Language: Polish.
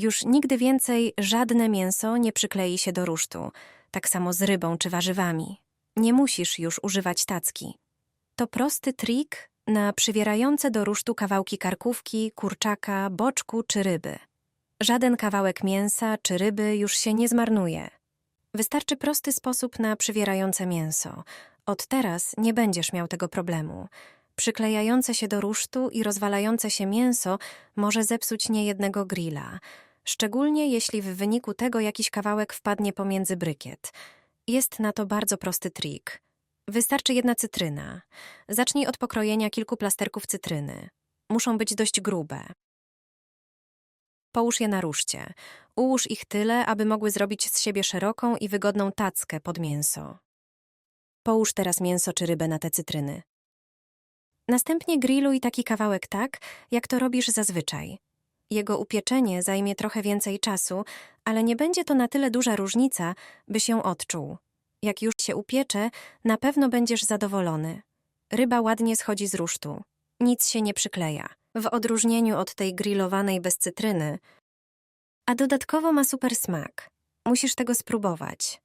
Już nigdy więcej żadne mięso nie przyklei się do rusztu, tak samo z rybą czy warzywami. Nie musisz już używać tacki. To prosty trik na przywierające do rusztu kawałki karkówki, kurczaka, boczku czy ryby. Żaden kawałek mięsa czy ryby już się nie zmarnuje. Wystarczy prosty sposób na przywierające mięso. Od teraz nie będziesz miał tego problemu. Przyklejające się do rusztu i rozwalające się mięso może zepsuć niejednego grilla, szczególnie jeśli w wyniku tego jakiś kawałek wpadnie pomiędzy brykiet. Jest na to bardzo prosty trik. Wystarczy jedna cytryna. Zacznij od pokrojenia kilku plasterków cytryny. Muszą być dość grube. Połóż je na ruszcie. Ułóż ich tyle, aby mogły zrobić z siebie szeroką i wygodną tackę pod mięso. Połóż teraz mięso czy rybę na te cytryny. Następnie grilluj taki kawałek tak, jak to robisz zazwyczaj. Jego upieczenie zajmie trochę więcej czasu, ale nie będzie to na tyle duża różnica, byś ją odczuł. Jak już się upiecze, na pewno będziesz zadowolony. Ryba ładnie schodzi z rusztu. Nic się nie przykleja. W odróżnieniu od tej grillowanej bez cytryny. A dodatkowo ma super smak. Musisz tego spróbować.